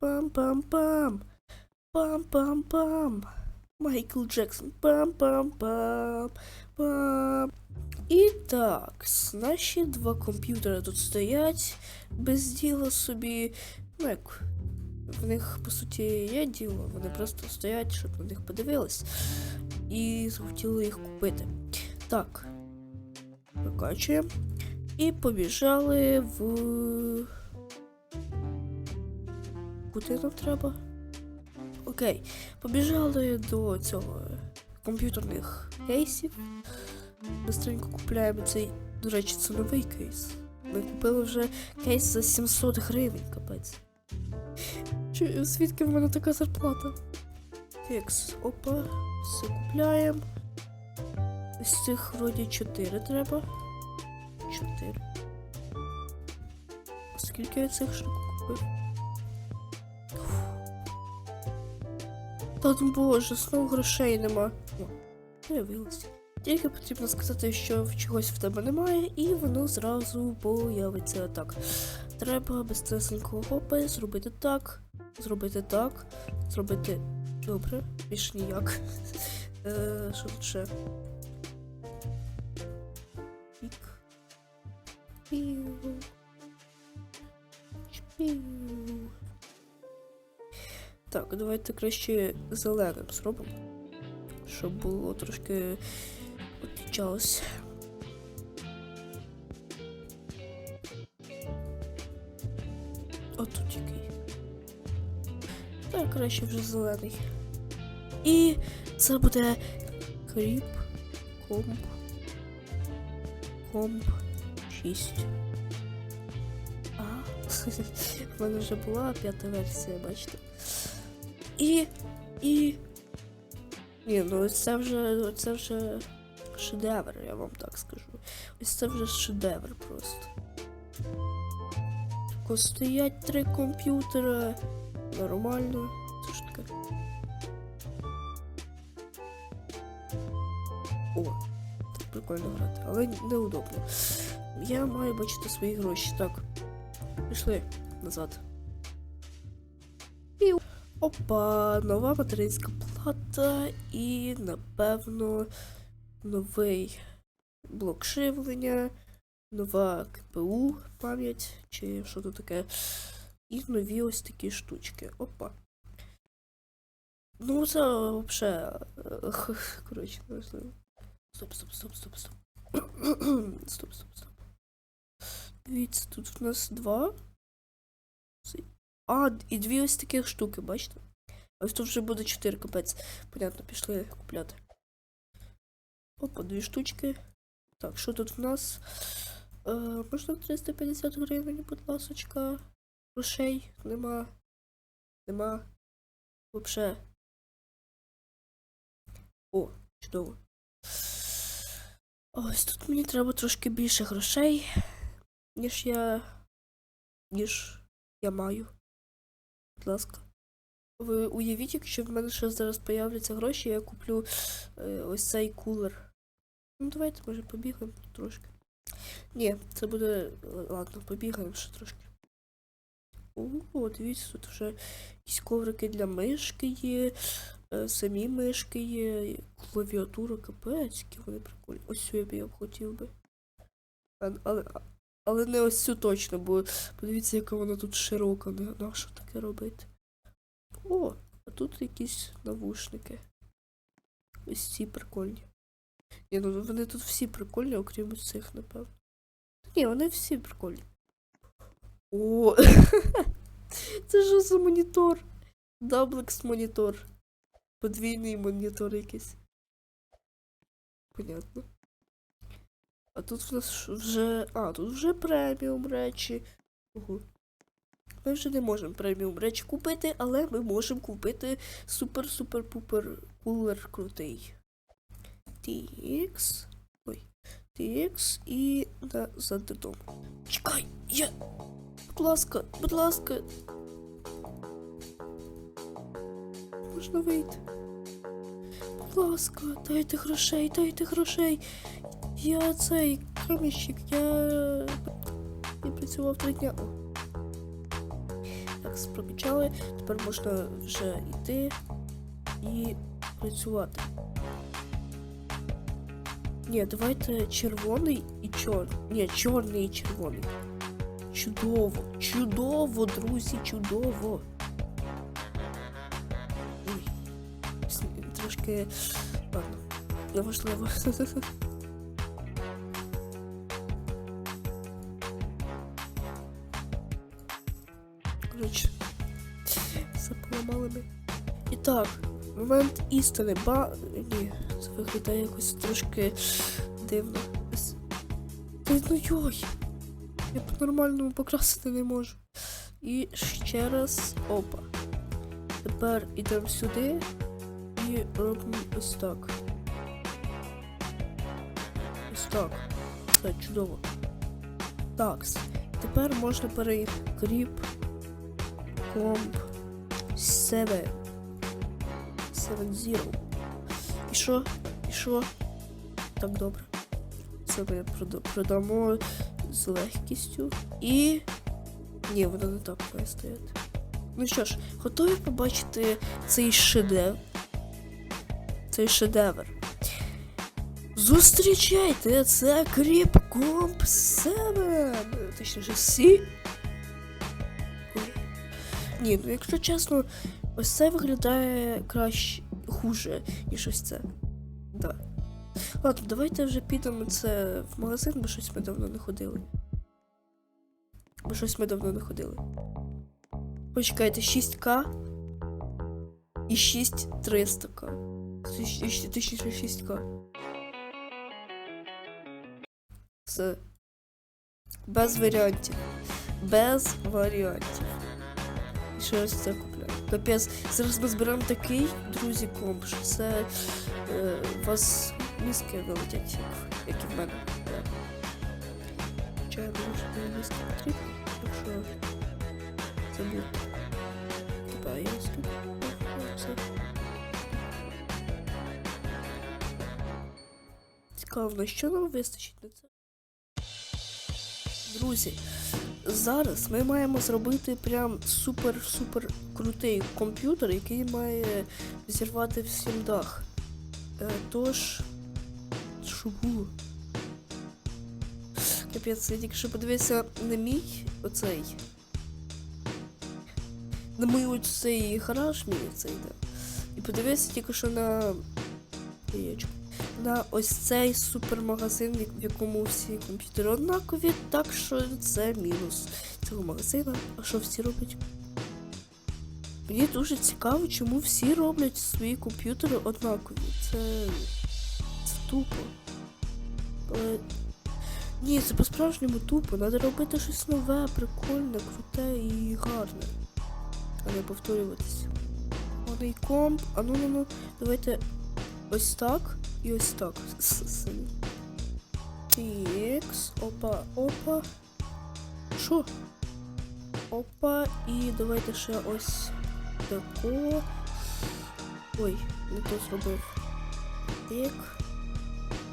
Пам-пам-пам. Пам-пам-пам. Майкл Джексон. Пам-пам-пам. Пам. І так, наші два комп'ютери тут стоять без діла собі. Ну як, в них по суті є діло, вони просто стоять, щоб на них подивились. І захотіли їх купити. Так. Викачуємо. І побіжали в. Куди нам треба? Окей. Побіжали до цього комп'ютерних кейсів. Быстренько купляємо цей, до речі, це новий кейс. Ми купили вже кейс за 700 гривень, капець. Звідки в мене така зарплата? Текс, опа, все купляємо. Ось цих вроді 4 треба. 4. Скільки я цих штук купив? Та ну, боже, знову грошей нема. О, появилось. Тільки потрібно сказати, що чогось в тебе немає, і воно зразу появиться так. Треба безстресенького хопа зробити так, зробити так, зробити. Добре, більш ніяк. Е, Що тут? Пік. Піу. Чпіу. Так, давайте краще зеленим зробимо. Щоб було трошки отличалось. От тут який. Так, краще вже зелений. І це буде кріп комп. Комп 6. А, в мене вже була п'ята версія, бачите. І. І. Ні, ну це вже. це вже шедевр, я вам так скажу. Ось це вже шедевр просто. Тако стоять три комп'ютера. Нормально. Це ж таке. О, так прикольно грати, але неудобно. Я маю бачити свої гроші. Так. Пішли назад. Опа, нова материнська плата і, напевно, новий блок живлення, нова КПУ пам'ять, чи що тут таке. І нові ось такі штучки. Опа. Ну, це взагалі. Коротше, не знаю. Стоп, стоп, стоп, стоп, стоп. стоп, стоп, стоп. Дивіться, тут в нас два. А, і дві ось таких штуки, бачите? Ось тут вже буде чотири капець. Понятно, пішли купляти. Опа, дві штучки. Так, що тут в нас? Е, можна 350 гривень, будь ласочка. Грошей нема. Нема. Вообще. О, чудово. Ось тут мені треба трошки більше грошей, ніж я. ніж я маю. Будь ласка. Ви уявіть, якщо в мене ще зараз появляться гроші, я куплю е, ось цей кулер. Ну, давайте, може, побігаємо трошки. Ні, це буде. Ладно, побігаємо ще трошки. О, дивіться, тут вже якісь коврики для мишки є, е, самі мишки є, клавіатура, капець, які вони прикольні. Ось я б я б хотів би. А- Але, але не ось цю точно, бо подивіться, яка вона тут широка. На, на що таке робити? О, а тут якісь навушники. Ось ці прикольні. Ні, ну вони тут всі прикольні, окрім цих, напевно. Ні, вони всі прикольні. О, це що за монітор? Даблекс монітор. Подвійний монітор якийсь. Понятно. А тут в нас вже. А, тут вже преміум речі. Ого. Ми вже не можемо преміум речі купити, але ми можемо купити супер-супер-пупер кулер крутий. TX. Ой. TX і назад додому. Чекай, я. Будь ласка, будь ласка. Можна вийти. Будь ласка, дайте грошей, дайте грошей. Я цей камінщик, я. Я працював три дня. Так, прокачали, тепер можна вже йти і працювати. Ні, давайте червоний і чорний. Ні, чорний і червоний. Чудово, чудово, друзі, чудово. Ой, трошки. Ладно, неважливо. Коротше, все поламали ми. І так, момент істини, ба. Ні, це виглядає якось трошки дивно. Та ну йой! Я по-нормальному покрасити не можу. І ще раз опа. Тепер йдемо сюди і робимо ось так. Ось так. Все, чудово. Так. Тепер можна перейти комп 7 7 Zero. І що? І що? Так добре. Це ми продамо з легкістю. І... Ні, вона не так має. Ну що ж, готові побачити цей шедевр. Цей шедевр. Зустрічайте, це Кріп Комп 7! Точніше, 7. Ні, ну якщо чесно, ось це виглядає краще хуже, ніж ось це. Да. Ладно, давайте вже підемо це в магазин, бо щось ми давно не ходили. Бо щось ми давно не ходили. Почекайте, 6К і 6300К. Точніше 6К. Все. Без варіантів. Без варіантів. І ще раз це купляю. Капець, зараз ми зберемо такий, друзі, комп, що це е, вас мізки вилетять, як, і в мене. Що мені мізки потрібні, якщо. Типа, я ось це. Цікаво, на що нам вистачить на це? Друзі, зараз ми маємо зробити прям супер-супер крутий комп'ютер, який має зірвати всім дах. Е, тож. Було? Капець, я тільки що подивився на мій оцей. На мій оцей гараж мій оцей, да. І подивився тільки що на. Яєчко. На ось цей супермагазин, в якому всі комп'ютери однакові, так що це мінус цього магазину. А що всі роблять? Мені дуже цікаво, чому всі роблять свої комп'ютери однакові. Це. Це тупо. Але... Ні, це по-справжньому тупо. Треба робити щось нове, прикольне, круте і гарне. А не повторюватися. Оний комп. А ну ну ну. Давайте ось так і ось так. Тікс. Опа, опа. Що? Опа, і давайте ще ось тако. Ой, не то зробив. Тик.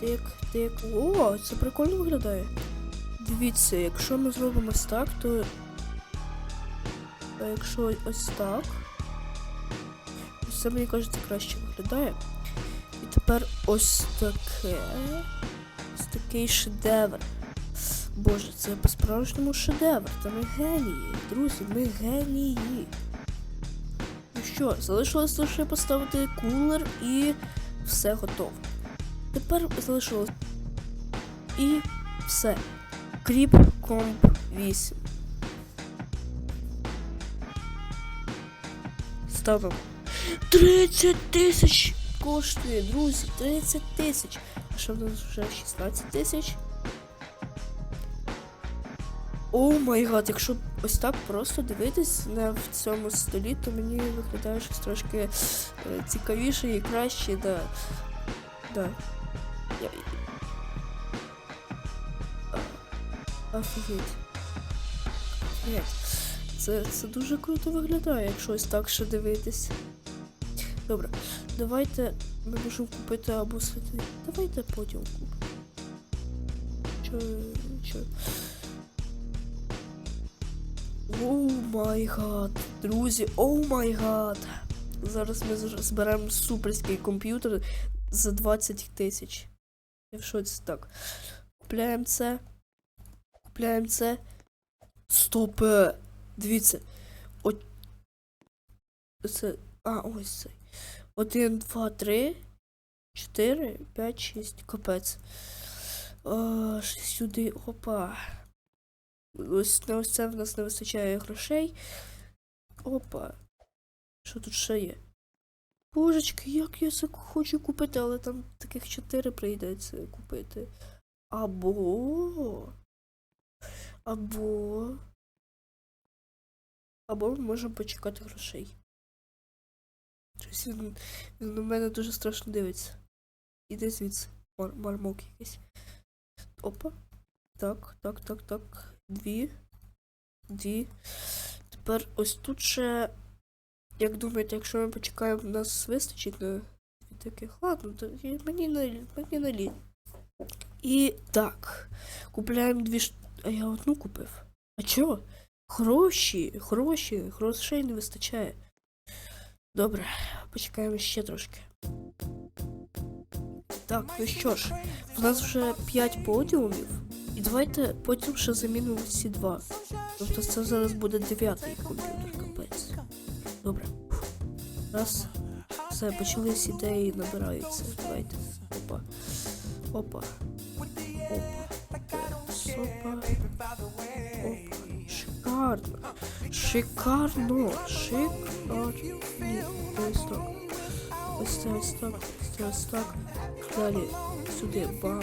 Тик, тик. О, це прикольно виглядає. Дивіться, якщо ми зробимо ось так, то. А якщо ось так. Це мені кажеться краще виглядає. І тепер ось таке. Ось такий шедевр. Боже, це по-справжньому шедевр. Та ми генії. Друзі, ми генії. Ну що, залишилось лише поставити кулер і все готово. Тепер залишилось. І все. Кріп комп 8. Ставимо. 30 тисяч коштує, друзі, 30 тисяч. А що в нас вже 16 тисяч? О май гад, якщо ось так просто дивитись на в цьому столі, то мені виглядає щось трошки е, цікавіше і краще, да. Да. Я... Офігеть. Офігеть. Це, це дуже круто виглядає, якщо ось так ще дивитись. Добре, давайте ми можемо купити або сити. Давайте потім купимо. Чо, чо. Оу май гад. Друзі, оу май гад. Зараз ми зберемо суперський комп'ютер за 20 тисяч. Я в шоці так. Купляємо це. Купляємо це. Стопе! Дивіться. О... Це. А, ось цей. Один, два, три, чотири, п'ять, шість. Капець. А, ще сюди. Опа. Ось ось це в нас не вистачає грошей. Опа. Що тут ще є? Божечки, як я це хочу купити, але там таких чотири прийдеться купити. Або. Або. Або ми можемо почекати грошей. Щось він, він на мене дуже страшно дивиться. Іди звідси. Мар мармок якийсь. Опа. Так, так, так, так. Дві. Дві. Тепер ось тут ще. Як думаєте, якщо ми почекаємо, нас вистачить на дві таких. Ладно, то мені на мені на лі. І так. Купляємо дві ш... А я одну купив. А чого? Гроші, гроші, грошей не вистачає. Добре, почекаємо ще трошки. Так, ну що ж, в нас вже 5 подіумів. І давайте потім ще замінимо ці два. Тобто це зараз буде дев'ятий комп'ютер, капець. Добре. Раз. Все, почались ідеї набираються. Давайте. Опа. Опа. Опа. Опа. Шикарно. Шикарно. Шикарно. Ні, ось так. Ось це ось так. Ось це ось так. Далі сюди. Бам.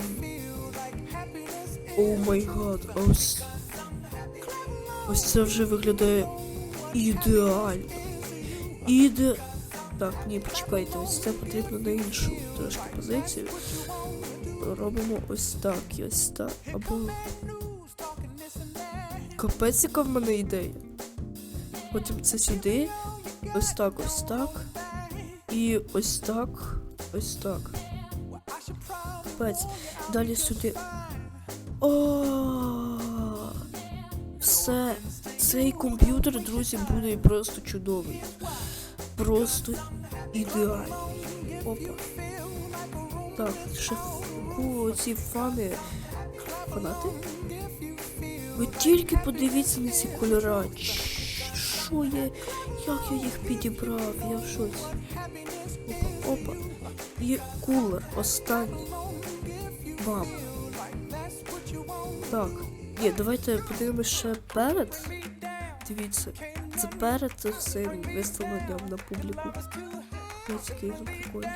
О май гад. Ось. Ось це вже виглядає ідеально. Іде. Так, ні, почекайте, ось це потрібно на іншу трошки позицію. Робимо ось так ось так. Або. Капець, яка в мене ідея. Потім це сюди. Ось так, ось так. І ось так. Ось так. Капець. Далі сюди. О, все. Цей комп'ютер, друзі, буде просто чудовий. Просто ідеальний. Опа. Так, ще ці фани. Фанати? Ви тільки подивіться на ці кольора. Що є? Як я їх підібрав? Я в шоці. Опа, опа. І кулер останній. Бам. Так. Ні, давайте подивимося ще перед. Дивіться. Це перед цим виставленням на публіку. Ось прикольний.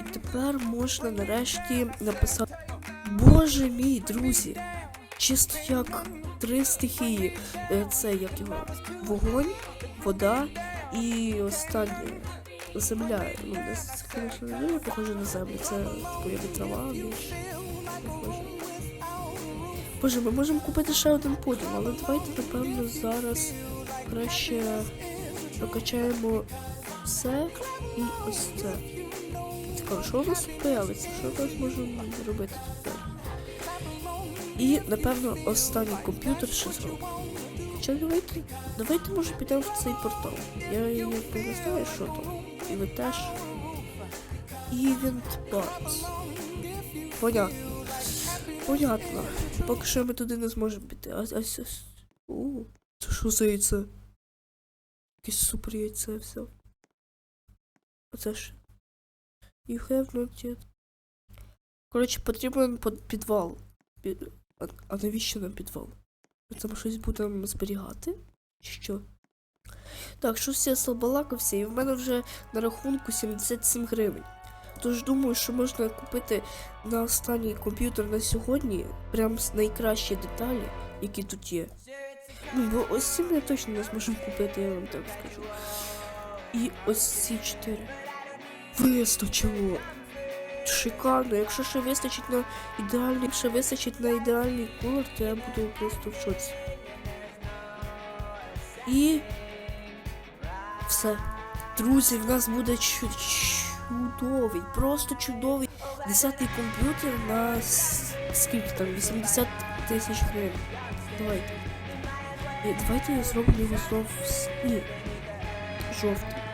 І тепер можна нарешті написати. Боже мій, друзі! Чисто як три стихії. Е, Це як його вогонь, вода і останнє земля. Ну, з- звісно, не похоже на землю. Це типу як трава більш. Боже, ми можемо купити ще один подіум, але давайте, напевно, зараз краще прокачаємо все і ось це. Цікаво, що у нас появиться? Що нас можемо робити тепер? І, напевно, останній комп'ютер ще зробимо. Хоча давайте, давайте може підемо в цей портал. Я якби не знаю, що там. І ви теж. Event Parts. Понятно. Понятно. Поки що ми туди не зможемо піти. А, а, а, О, це що за яйце? Якесь супер яйце все. Оце ж. You have not yet. Коротше, потрібен підвал. Під... А, навіщо нам підвал? Ми там щось будемо зберігати? Чи Що? Так, щось я слабалакався, і в мене вже на рахунку 77 гривень. Тож думаю, що можна купити на останній комп'ютер на сьогодні прям з найкращі деталі, які тут є. Ну, бо ось ці ми точно не зможемо купити, я вам так скажу. І ось ці чотири. Вистачило. Шикарно. Якщо ще вистачить на ідеальний, якщо вистачить на ідеальний кулер, то я буду просто в шоці. І все. Друзі, в нас буде чу- чудовий, просто чудовий десятий комп'ютер на скільки там? 80 тисяч гривень. Давайте. Давайте я зроблю його знов Ні. Жовтий.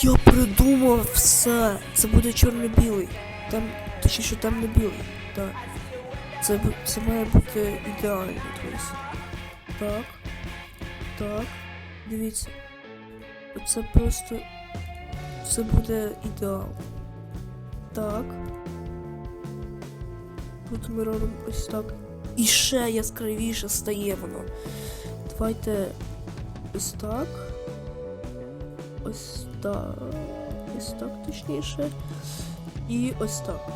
Я придумав все. Це буде чорно-білий. Там, точніше, там не білий. Так. Це, це має бути ідеально, друзі. Так. Так. Дивіться. Оце просто. Це буде ідеал. Так. Тут ми робимо ось так. І ще яскравіше стає воно. Давайте ось так. Ось так. Ось так точніше. І ось так.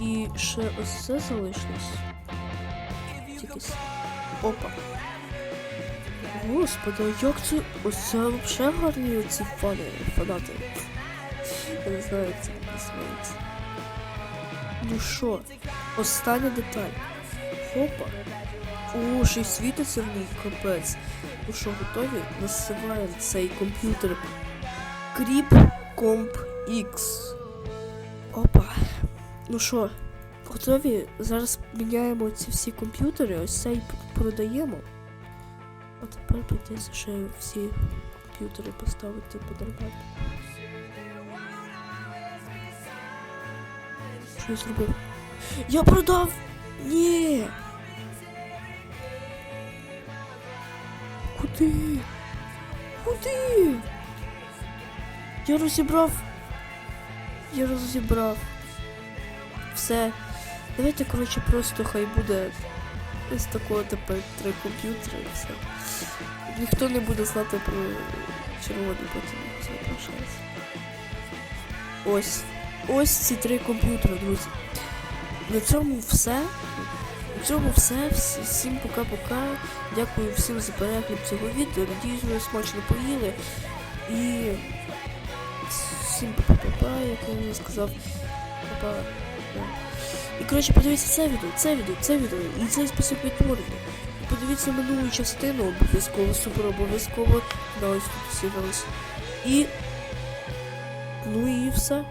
І ще ось це залишилось. Тільки. Опа. Господи, як це? Ось це взагалі гарні ці фани, фанати. Я не знаю, як це називається. Ну що, остання деталь. Хопа. О, ще й світиться в ній капець. Ну що, готові? Насиваємо цей комп'ютер. Creep Comp X. Опа. Ну що, готові? Зараз міняємо ці всі комп'ютери, ось цей продаємо. А тепер прийдеться ще всі комп'ютери поставити по-нормально. Що я зробив? Я продав! Ні! Куди? Куди? Я розібрав. Я розібрав. Все. Давайте, коротше, просто хай буде ось такого тепер три комп'ютери і все. Ніхто не буде знати про червоний потім це залишається. Ось. Ось ці три комп'ютери, друзі. На цьому все. На цьому все. Всім пока-пока. Дякую всім за перегляд цього відео. Надіюсь, ви смачно поїли. І всім па-па-па, як я вже сказав. Па-па. І коротше, подивіться це відео, це відео, це відео і цей список відтворення. Подивіться минулу частину обов'язково, супер обов'язково. Да, ось тут всі. І. Ну і все.